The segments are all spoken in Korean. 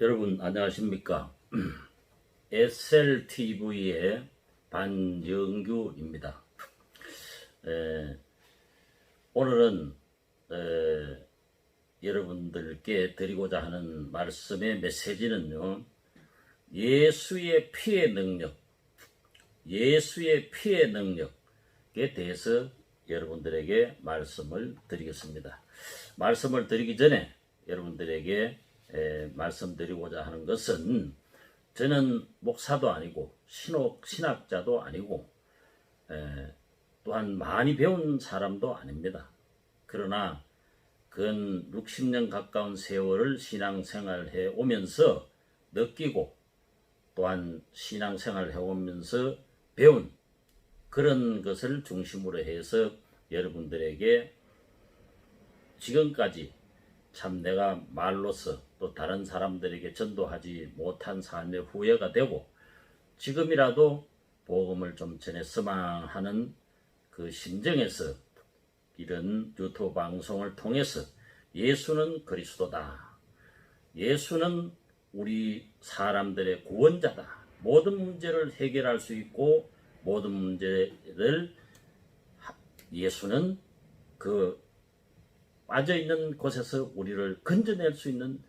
여러분 안녕하십니까? SLTV의 반영규입니다. 에, 오늘은 에, 여러분들께 드리고자 하는 말씀의 메시지는요. 예수의 피의 능력, 예수의 피의 능력에 대해서 여러분들에게 말씀을 드리겠습니다. 말씀을 드리기 전에 여러분들에게 에, 말씀드리고자 하는 것은 저는 목사도 아니고 신옥, 신학자도 아니고 에, 또한 많이 배운 사람도 아닙니다. 그러나 근 60년 가까운 세월을 신앙생활해 오면서 느끼고 또한 신앙생활을 해오면서 배운 그런 것을 중심으로 해서 여러분들에게 지금까지 참 내가 말로서 또 다른 사람들에게 전도하지 못한 삶의 후회가 되고 지금이라도 복음을 좀 전했으면 하는 그 심정에서 이런 유튜브 방송을 통해서 예수는 그리스도다. 예수는 우리 사람들의 구원자다. 모든 문제를 해결할 수 있고 모든 문제를 하- 예수는 그 빠져 있는 곳에서 우리를 건져낼 수 있는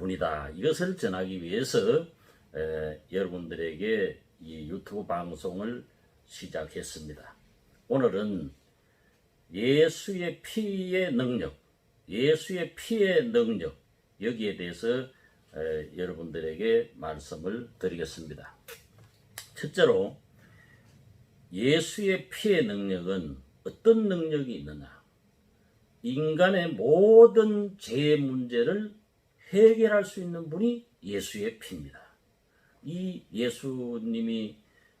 분이다. 이것을 전하기 위해서 에, 여러분들에게 이 유튜브 방송을 시작했습니다. 오늘은 예수의 피의 능력, 예수의 피의 능력 여기에 대해서 에, 여러분들에게 말씀을 드리겠습니다. 첫째로 예수의 피의 능력은 어떤 능력이 있느냐? 인간의 모든 죄 문제를 해결할 수 있는 분이 예수의 피입니다. 이 예수님이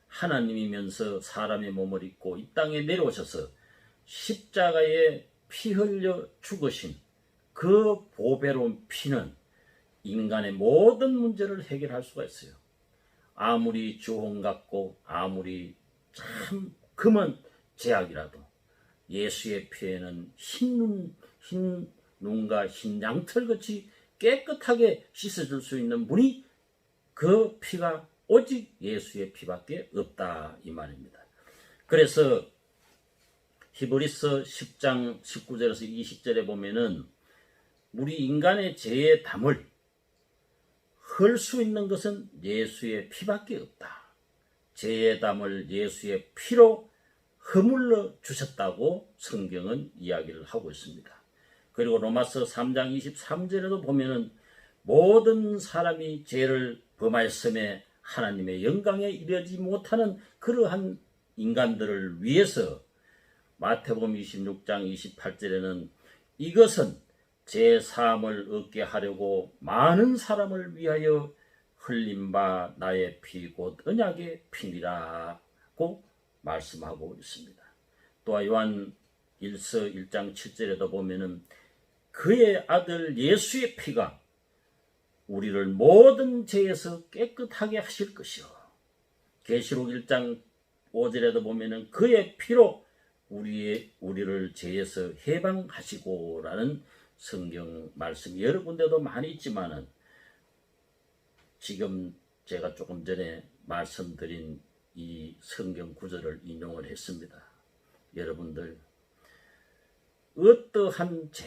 하나님이면서 사람의 몸을 입고 이 땅에 내려오셔서 십자가에 피 흘려 죽으신 그 보배로운 피는 인간의 모든 문제를 해결할 수가 있어요. 아무리 주홍 같고 아무리 참 금은 제약이라도 예수의 피에는 흰 눈, 흰 눈과 흰 양털같이 깨끗하게 씻어줄 수 있는 분이 그 피가 오직 예수의 피밖에 없다 이 말입니다. 그래서 히브리서 10장 19절에서 20절에 보면은 우리 인간의 죄의 담을 헐수 있는 것은 예수의 피밖에 없다. 죄의 담을 예수의 피로 허물러 주셨다고 성경은 이야기를 하고 있습니다. 그리고 로마서 3장 23절에도 보면은 모든 사람이 죄를 범하였음에 하나님의 영광에 이르지 못하는 그러한 인간들을 위해서 마태복음 26장 28절에는 이것은 제 사함을 얻게 하려고 많은 사람을 위하여 흘린 바 나의 피곧 언약의 피니라고 말씀하고 있습니다. 또한 요한 1서 1장 7절에도 보면은 그의 아들 예수의 피가 우리를 모든 죄에서 깨끗하게 하실 것이요. 계시록 1장 5절에도 보면은 그의 피로 우리의 우리를 죄에서 해방하시고라는 성경 말씀이 여러 군데도 많이 있지만은 지금 제가 조금 전에 말씀드린 이 성경 구절을 인용을 했습니다. 여러분들 어떠한 죄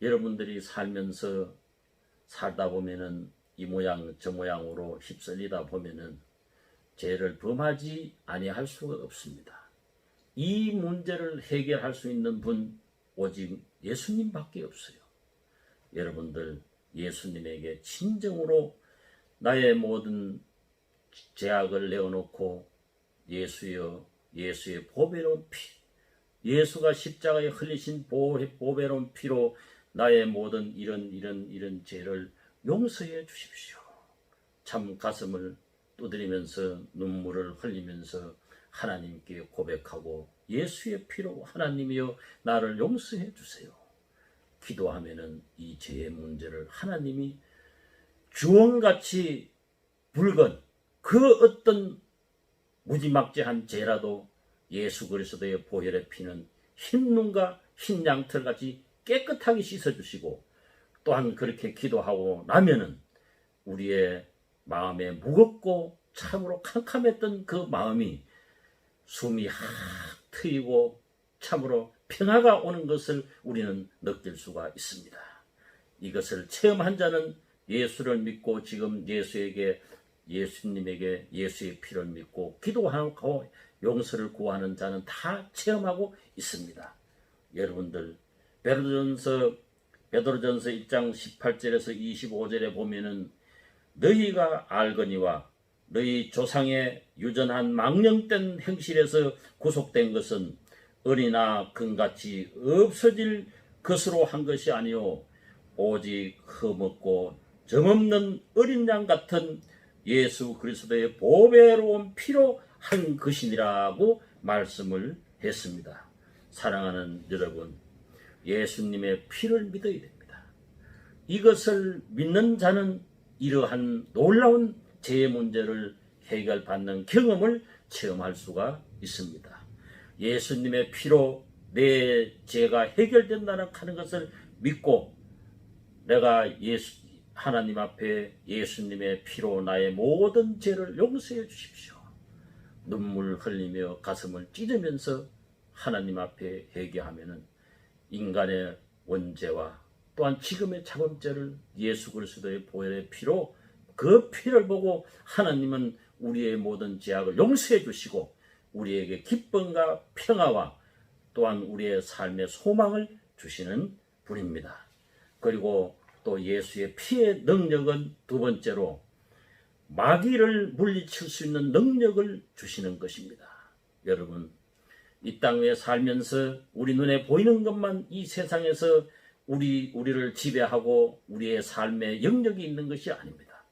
여러분들이 살면서 살다 보면은 이 모양 저 모양으로 휩쓸리다 보면은 죄를 범하지 아니할 수가 없습니다. 이 문제를 해결할 수 있는 분 오직 예수님밖에 없어요. 여러분들 예수님에게 진정으로 나의 모든 제약을 내어놓고 예수여 예수의 보배로운 피 예수가 십자가에 흘리신 보- 보배로운 피로 나의 모든 이런 이런 이런 죄를 용서해 주십시오. 참 가슴을 두드리면서 눈물을 흘리면서 하나님께 고백하고 예수의 피로 하나님이여 나를 용서해 주세요. 기도하면은 이 죄의 문제를 하나님이 주원같이 붉은 그 어떤 무지막지한 죄라도 예수 그리스도의 보혈의 피는 흰 눈과 흰 양털같이 깨끗하게 씻어주시고 또한 그렇게 기도하고 나면은 우리의 마음에 무겁고 참으로 캄캄했던 그 마음이 숨이 확 트이고 참으로 평화가 오는 것을 우리는 느낄 수가 있습니다. 이것을 체험한 자는 예수를 믿고 지금 예수에게 예수님에게 예수의 피를 믿고 기도하고 용서를 구하는 자는 다 체험하고 있습니다. 여러분들 베드로전서 베드로전서 1장 18절에서 25절에 보면은 너희가 알거니와 너희 조상의 유전한 망령된 행실에서 구속된 것은 어리나 금같이 없어질 것으로 한 것이 아니요 오직 흠없고 점없는 어린 양 같은 예수 그리스도의 보배로운 피로 한 것이니라고 말씀을 했습니다. 사랑하는 여러분, 예수님의 피를 믿어야 됩니다. 이것을 믿는 자는 이러한 놀라운 죄의 문제를 해결받는 경험을 체험할 수가 있습니다. 예수님의 피로 내 죄가 해결된다는 하는 것을 믿고 내가 예수 하나님 앞에 예수님의 피로 나의 모든 죄를 용서해 주십시오. 눈물 흘리며 가슴을 찢으면서 하나님 앞에 회개하면은 인간의 원죄와 또한 지금의 자범죄를 예수 그리스도의 보혈의 피로 그 피를 보고 하나님은 우리의 모든 죄악을 용서해 주시고 우리에게 기쁨과 평화와 또한 우리의 삶의 소망을 주시는 분입니다. 그리고 또 예수의 피의 능력은 두 번째로 마귀를 물리칠 수 있는 능력을 주시는 것입니다. 여러분, 이 땅에 살면서 우리 눈에 보이는 것만 이 세상에서 우리, 우리를 지배하고 우리의 삶에 영역이 있는 것이 아닙니다.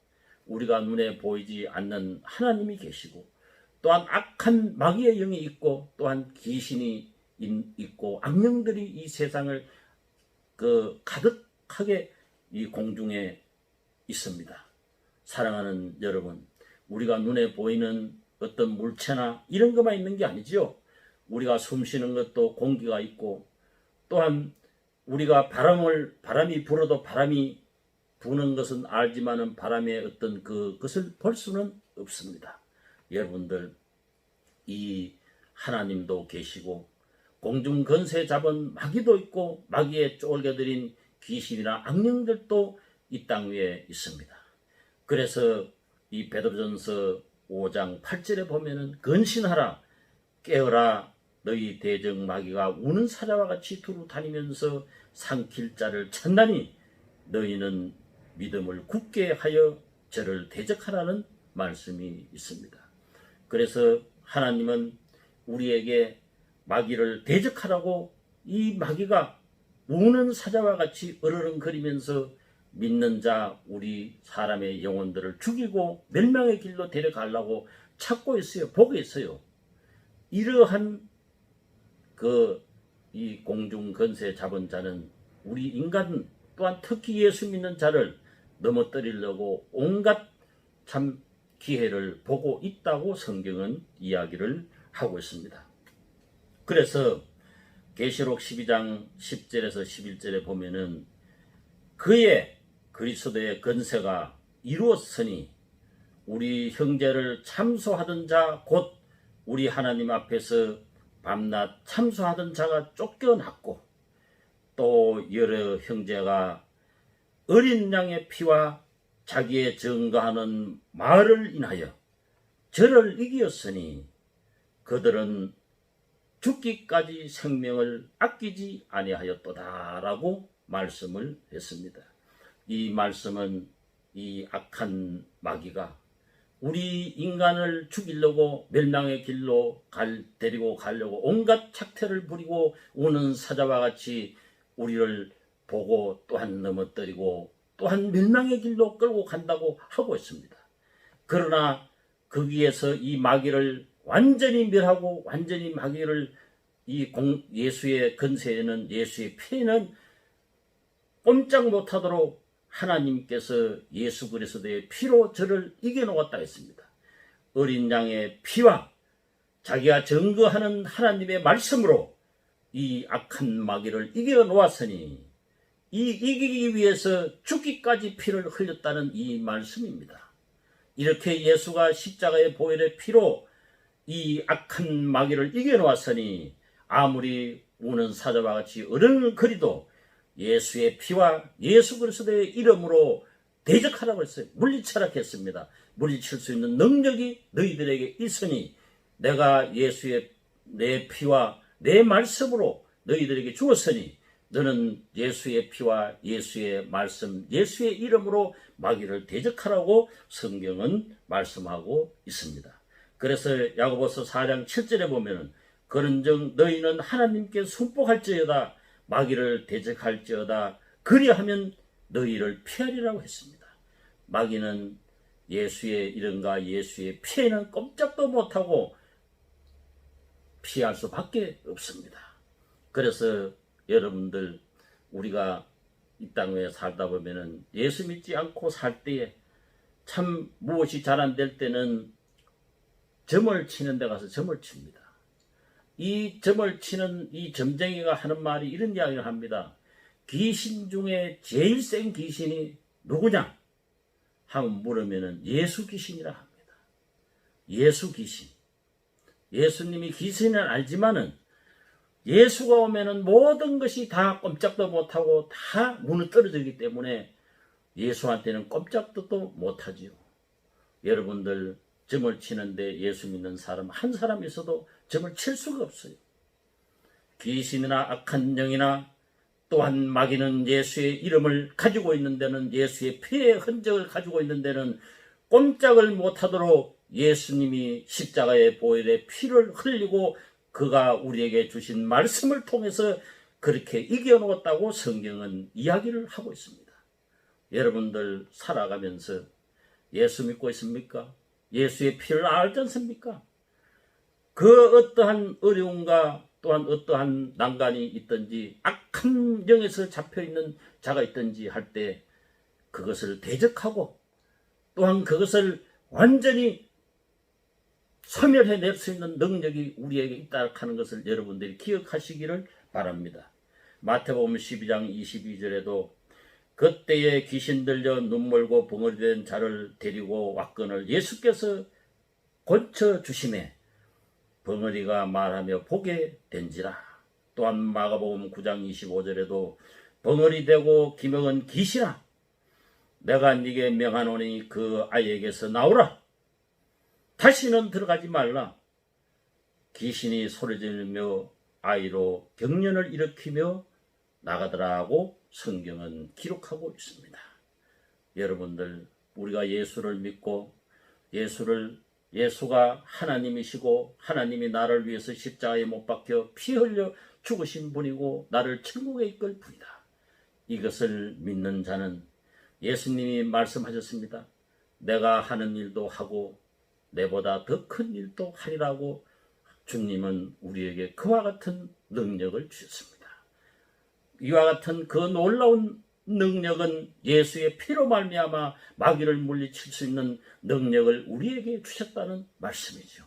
우리가 눈에 보이지 않는 하나님이 계시고 또한 악한 마귀의 영이 있고 또한 귀신이 있고 악령들이 이 세상을 그 가득하게 이 공중에 있습니다. 사랑하는 여러분, 우리가 눈에 보이는 어떤 물체나 이런 것만 있는 게 아니죠. 우리가 숨 쉬는 것도 공기가 있고 또한 우리가 바람을 바람이 불어도 바람이 부는 것은 알지만은 바람의 어떤 그 것을 볼 수는 없습니다. 여러분들 이 하나님도 계시고 공중 건세 잡은 마귀도 있고 마귀에 쫄겨들인 귀신이나 악령들도 이 땅 위에 있습니다. 그래서 이 베드로전서 5장 8절에 보면은 근신하라 깨어라 너희 대적 마귀가 우는 사자와 같이 두루 다니면서 삼킬 자를 찾나니 너희는 믿음을 굳게 하여 저를 대적하라는 말씀이 있습니다. 그래서 하나님은 우리에게 마귀를 대적하라고 이 마귀가 우는 사자와 같이 으르렁거리면서 믿는 자 우리 사람의 영혼들을 죽이고 멸망의 길로 데려가려고 찾고 있어요. 보고 있어요. 이러한 그 이 공중 건세 잡은 자는 우리 인간 또한 특히 예수 믿는 자를 넘어뜨리려고 온갖 참 기회를 보고 있다고 성경은 이야기를 하고 있습니다. 그래서 계시록 12장 10절에서 11절에 보면은 그의 그리스도의 건세가 이루었으니 우리 형제를 참소하던 자 곧 우리 하나님 앞에서 밤낮 참소하던 자가 쫓겨났고 또 여러 형제가 어린 양의 피와 자기의 증거하는 말을 인하여 저를 이기었으니 그들은 죽기까지 생명을 아끼지 아니하였도다라고 말씀을 했습니다. 이 말씀은 이 악한 마귀가 우리 인간을 죽이려고 멸망의 길로 갈, 데리고 가려고 온갖 착태를 부리고 오는 사자와 같이 우리를 보고 또한 넘어뜨리고 또한 멸망의 길로 끌고 간다고 하고 있습니다. 그러나 거기에서 이 마귀를 완전히 멸하고 완전히 마귀를 이 공, 예수의 근세에는 예수의 피에는 꼼짝 못하도록 하나님께서 예수 그리스도의 피로 저를 이겨놓았다 했습니다. 어린 양의 피와 자기가 증거하는 하나님의 말씀으로 이 악한 마귀를 이겨놓았으니 이 이기기 위해서 죽기까지 피를 흘렸다는 이 말씀입니다. 이렇게 예수가 십자가의 보혈의 피로 이 악한 마귀를 이겨놓았으니 아무리 우는 사자와 같이 어른거리도 예수의 피와 예수 그리스도의 이름으로 대적하라고 했어요. 물리치라 했습니다. 물리칠 수 있는 능력이 너희들에게 있으니 내가 예수의 내 피와 내 말씀으로 너희들에게 주었으니 너는 예수의 피와 예수의 말씀, 예수의 이름으로 마귀를 대적하라고 성경은 말씀하고 있습니다. 그래서 야고보서 4장 7절에 보면은 그런즉 너희는 하나님께 순복할지어다 마귀를 대적할지어다 그리하면 너희를 피하리라고 했습니다. 마귀는 예수의 이름과 예수의 피해는 꼼짝도 못하고 피할 수밖에 없습니다. 그래서 여러분들 우리가 이 땅에 살다 보면은 예수 믿지 않고 살 때에 참 무엇이 잘 안 될 때는 점을 치는 데 가서 점을 칩니다. 이 점을 치는 이 점쟁이가 하는 말이 이런 이야기를 합니다. 귀신 중에 제일 센 귀신이 누구냐? 하면 물으면은 예수 귀신이라 합니다. 예수 귀신. 예수님이 귀신은 알지만은 예수가 오면은 모든 것이 다 꼼짝도 못하고 다 무너뜨려지기 때문에 예수한테는 꼼짝도 못하지요. 여러분들 점을 치는데 예수 믿는 사람 한 사람 있어도 점을 칠 수가 없어요. 귀신이나 악한 영이나 또한 마귀는 예수의 이름을 가지고 있는 데는 예수의 피의 흔적을 가지고 있는 데는 꼼짝을 못하도록 예수님이 십자가의 보혈에 피를 흘리고 그가 우리에게 주신 말씀을 통해서 그렇게 이겨놓았다고 성경은 이야기를 하고 있습니다. 여러분들 살아가면서 예수 믿고 있습니까? 예수의 피를 알지 않습니까? 그 어떠한 어려움과 또한 어떠한 난간이 있든지 악한 영에서 잡혀 있는 자가 있든지 할 때 그것을 대적하고 또한 그것을 완전히 소멸해낼 수 있는 능력이 우리에게 있다 하는 것을 여러분들이 기억하시기를 바랍니다. 마태복음 12장 22절에도 그때에 귀신 들려 눈물고 벙어리된 자를 데리고 왔건을 예수께서 고쳐 주심에 벙어리가 말하며 보게 된지라. 또한 마가복음 9장 25절에도 벙어리 되고 기명은 기시라. 내가 네게 명하노니 그 아이에게서 나오라. 다시는 들어가지 말라. 귀신이 소리지르며 아이로 경련을 일으키며 나가더라고 성경은 기록하고 있습니다. 여러분들 우리가 예수를 믿고 예수를 예수가 하나님이시고 하나님이 나를 위해서 십자가에 못 박혀 피 흘려 죽으신 분이고 나를 천국에 이끌 분이다. 이것을 믿는 자는 예수님이 말씀하셨습니다. 내가 하는 일도 하고 내보다 더 큰 일도 하리라고 주님은 우리에게 그와 같은 능력을 주셨습니다. 이와 같은 그 놀라운 능력은 예수의 피로 말미암아 마귀를 물리칠 수 있는 능력을 우리에게 주셨다는 말씀이죠.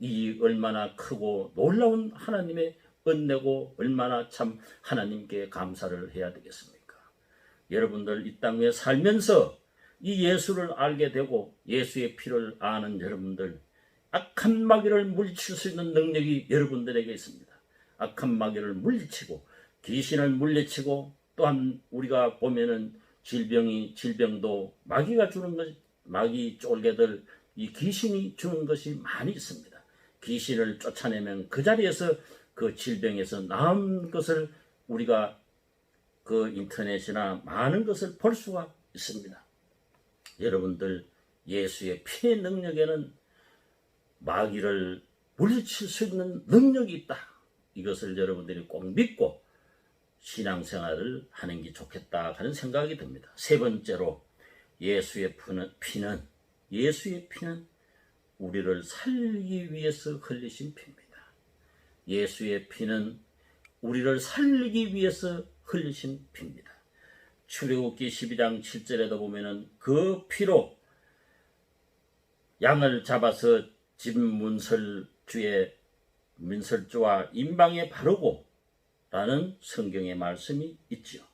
이 얼마나 크고 놀라운 하나님의 은혜고 얼마나 참 하나님께 감사를 해야 되겠습니까? 여러분들 이 땅에 살면서 이 예수를 알게 되고 예수의 피를 아는 여러분들 악한 마귀를 물리칠 수 있는 능력이 여러분들에게 있습니다. 악한 마귀를 물리치고 귀신을 물리치고 또한 우리가 보면은 질병이 질병도 마귀가 주는 것 마귀 쫄개들 이 귀신이 주는 것이 많이 있습니다. 귀신을 쫓아내면 그 자리에서 그 질병에서 나은 것을 우리가 그 인터넷이나 많은 것을 볼 수가 있습니다. 여러분들 예수의 피의 능력에는 마귀를 물리칠 수 있는 능력이 있다. 이것을 여러분들이 꼭 믿고 신앙생활을 하는 게 좋겠다 하는 생각이 듭니다. 세 번째로 예수의 피는 예수의 피는 우리를 살리기 위해서 흘리신 피입니다. 예수의 피는 우리를 살리기 위해서 흘리신 피입니다. 출애굽기 12장 7절에도 보면은 그 피로 양을 잡아서 집 문설주의 문설주와 임방에 바르고 라는 성경의 말씀이 있죠.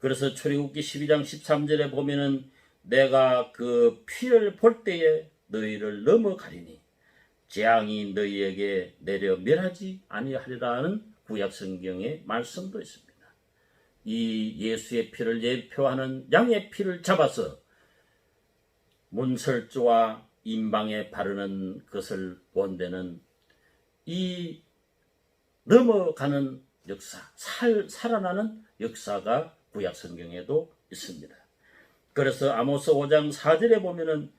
그래서 출애굽기 12장 13절에 보면은 내가 그 피를 볼 때에 너희를 넘어가리니 재앙이 너희에게 내려 멸하지 아니하리라는 구약 성경의 말씀도 있습니다. 이 예수의 피를 예표하는 양의 피를 잡아서 문설주와 임방에 바르는 것을 본데는 이 넘어가는 역사, 살, 살아나는 역사가 구약 성경에도 있습니다. 그래서 아모스 5장 4절에 보면은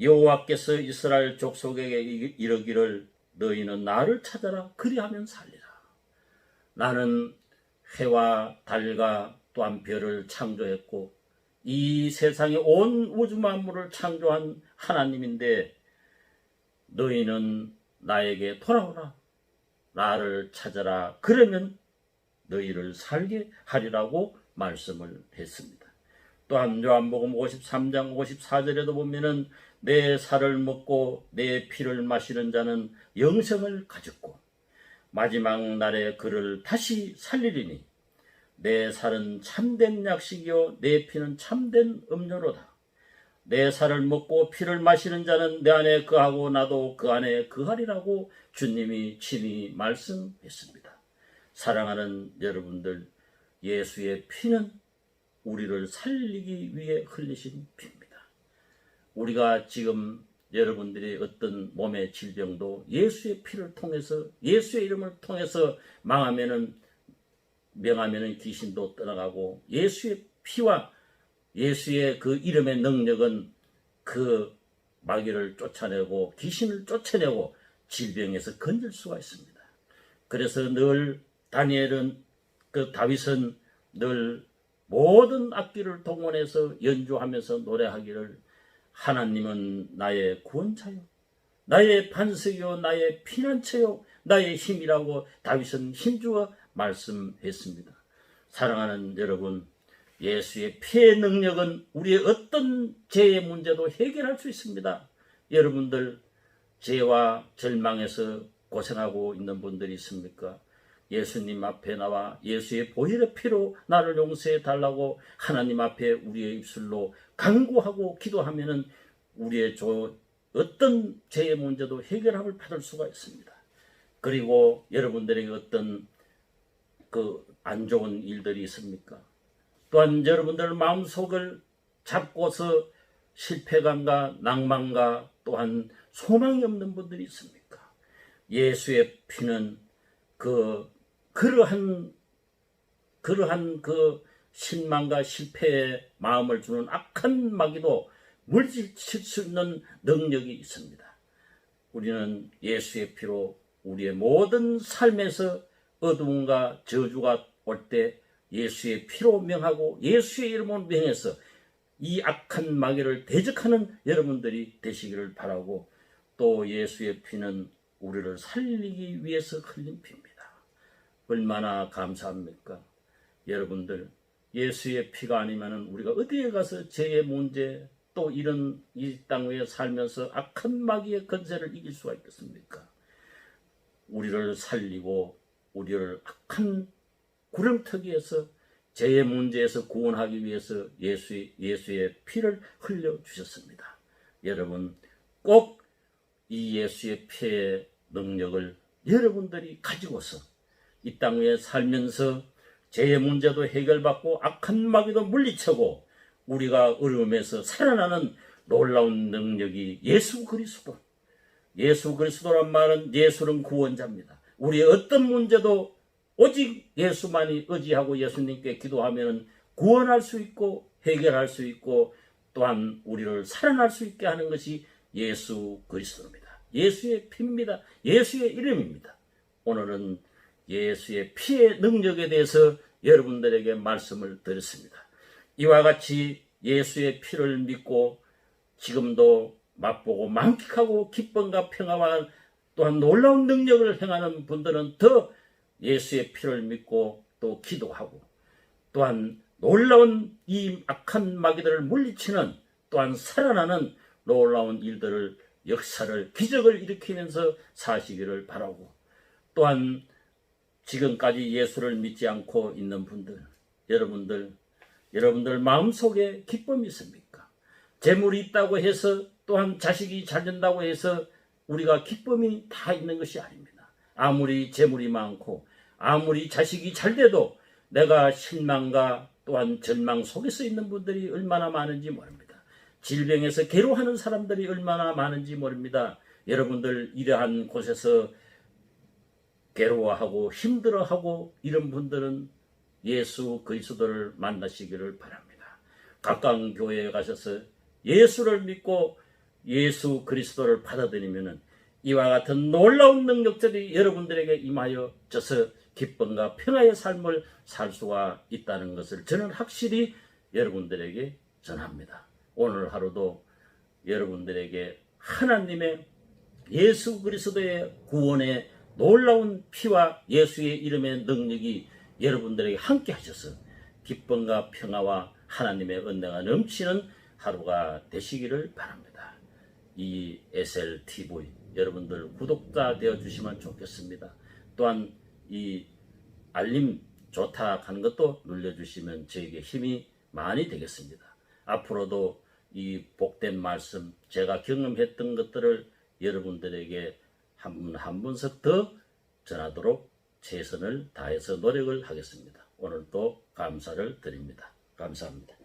여호와께서 이스라엘 족속에게 이- 이르기를 너희는 나를 찾아라 그리하면 살리라. 나는 해와 달과 또한 별을 창조했고 이 세상의 온 우주 만물을 창조한 하나님인데 너희는 나에게 돌아오라. 나를 찾아라. 그러면 너희를 살게 하리라고 말씀을 했습니다. 또한 요한복음 53장 54절에도 보면은 내 살을 먹고 내 피를 마시는 자는 영생을 가졌고 마지막 날에 그를 다시 살리리니 내 살은 참된 약식이요 내 피는 참된 음료로다. 내 살을 먹고 피를 마시는 자는 내 안에 그하고 나도 그 안에 그하리라고 주님이 친히 말씀했습니다. 사랑하는 여러분들, 예수의 피는 우리를 살리기 위해 흘리신 피입니다. 우리가 지금 여러분들이 어떤 몸의 질병도 예수의 피를 통해서 예수의 이름을 통해서 망하면은 명하면은 귀신도 떠나가고 예수의 피와 예수의 그 이름의 능력은 그 마귀를 쫓아내고 귀신을 쫓아내고 질병에서 건질 수가 있습니다. 그래서 늘 다니엘은 그 다윗은 늘 모든 악기를 동원해서 연주하면서 노래하기를 하나님은 나의 구원자요 나의 반석이요 나의 피난처요 나의 힘이라고 다윗은 힘주어 말씀했습니다. 사랑하는 여러분 예수의 피의 능력은 우리의 어떤 죄의 문제도 해결할 수 있습니다. 여러분들 죄와 절망에서 고생하고 있는 분들이 있습니까? 예수님 앞에 나와 예수의 보혈의 피로 나를 용서해 달라고 하나님 앞에 우리의 입술로 간구하고 기도하면은 우리의 조, 어떤 죄의 문제도 해결함을 받을 수가 있습니다. 그리고 여러분들에게 어떤 그 안 좋은 일들이 있습니까? 또한 여러분들 마음속을 잡고서 실패감과 낭만과 또한 소망이 없는 분들이 있습니까? 예수의 피는 그 그러한 그러한 그 신망과 실패의 마음을 주는 악한 마귀도 물리칠 수 있는 능력이 있습니다. 우리는 예수의 피로 우리의 모든 삶에서 어두움과 저주가 올 때 예수의 피로 명하고 예수의 이름으로 명해서 이 악한 마귀를 대적하는 여러분들이 되시기를 바라고 또 예수의 피는 우리를 살리기 위해서 흘린 피입니다. 얼마나 감사합니까? 여러분들 예수의 피가 아니면 우리가 어디에 가서 죄의 문제 또 이런 이 땅 위에 살면서 악한 마귀의 건세를 이길 수가 있겠습니까? 우리를 살리고 우리를 악한 구렁텅이에서 죄의 문제에서 구원하기 위해서 예수의, 예수의 피를 흘려 주셨습니다. 여러분 꼭 이 예수의 피의 능력을 여러분들이 가지고서 이땅 위에 살면서 죄의 문제도 해결받고 악한 마귀도 물리치고 우리가 어려움에서 살아나는 놀라운 능력이 예수 그리스도. 예수 그리스도란 말은 예수는 구원자입니다. 우리의 어떤 문제도 오직 예수만이 의지하고 예수님께 기도하면 구원할 수 있고 해결할 수 있고 또한 우리를 살아날 수 있게 하는 것이 예수 그리스도입니다. 예수의 피입니다. 예수의 이름입니다. 오늘은 예수의 피의 능력에 대해서 여러분들에게 말씀을 드렸습니다. 이와 같이 예수의 피를 믿고 지금도 맛보고 만끽하고 기쁨과 평화와 또한 놀라운 능력을 행하는 분들은 더 예수의 피를 믿고 또 기도하고 또한 놀라운 이 악한 마귀들을 물리치는 또한 살아나는 놀라운 일들을 역사를 기적을 일으키면서 사시기를 바라고 또한 지금까지 예수를 믿지 않고 있는 분들 여러분들 여러분들 마음속에 기쁨이 있습니까? 재물이 있다고 해서 또한 자식이 잘 된다고 해서 우리가 기쁨이 다 있는 것이 아닙니다. 아무리 재물이 많고 아무리 자식이 잘 돼도 내가 실망과 또한 절망 속에서 있는 분들이 얼마나 많은지 모릅니다. 질병에서 괴로워하는 사람들이 얼마나 많은지 모릅니다. 여러분들 이러한 곳에서 괴로워하고 힘들어하고 이런 분들은 예수 그리스도를 만나시기를 바랍니다. 가까운 교회에 가셔서 예수를 믿고 예수 그리스도를 받아들이면은 이와 같은 놀라운 능력들이 여러분들에게 임하여 져서 기쁨과 평화의 삶을 살 수가 있다는 것을 저는 확실히 여러분들에게 전합니다. 오늘 하루도 여러분들에게 하나님의 예수 그리스도의 구원의 놀라운 피와 예수의 이름의 능력이 여러분들에게 함께 하셔서 기쁨과 평화와 하나님의 은혜가 넘치는 하루가 되시기를 바랍니다. 이 SLTV 여러분들 구독자 되어 주시면 좋겠습니다. 또한 이 알림 좋다 하는 것도 눌러주시면 저에게 힘이 많이 되겠습니다. 앞으로도 이 복된 말씀 제가 경험했던 것들을 여러분들에게 한 분 한 분씩 더 전하도록 최선을 다해서 노력을 하겠습니다. 오늘도 감사를 드립니다. 감사합니다.